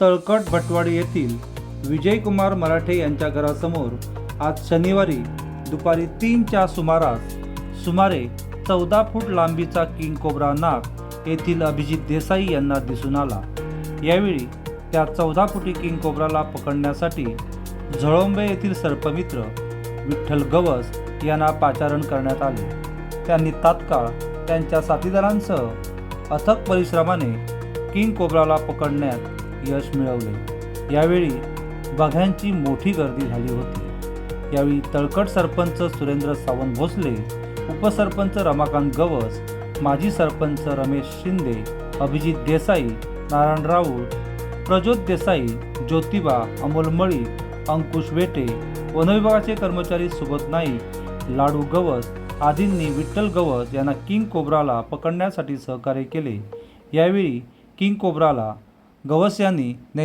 तळकट भटवाडी येथील विजयकुमार मराठे यांच्या घरासमोर आज शनिवारी दुपारी तीनच्या सुमारास सुमारे चौदा फूट लांबीचा किंग कोब्रा नाग येथील अभिजित देसाई यांना दिसून आला. यावेळी त्या चौदा फुटी किंग कोब्राला पकडण्यासाठी झळोंबे येथील सर्पमित्र विठ्ठल गवस यांना पाचारण करण्यात आले. त्यांनी तात्काळ त्यांच्या साथीदारांसह अथक परिश्रमाने किंग कोब्राला पकडण्यात यश मिळवले. यावेळी बघ्यांची मोठी गर्दी झाली होती. यावेळी तळकट सरपंच सुरेंद्र सावंत भोसले उपसरपंच रमाकांत गवस माजी सरपंच रमेश शिंदे अभिजित देसाई नारायण राऊत प्रज्योत देसाई ज्योतिबा अमोल मळी अंकुश वेटे वनविभागाचे कर्मचारी सुबोध नाईक लाडू गवस आदींनी विठ्ठल गवस यांना किंग कोब्राला पकडण्यासाठी सहकार्य केले. यावेळी किंग कोब्राला गवस यांनी नै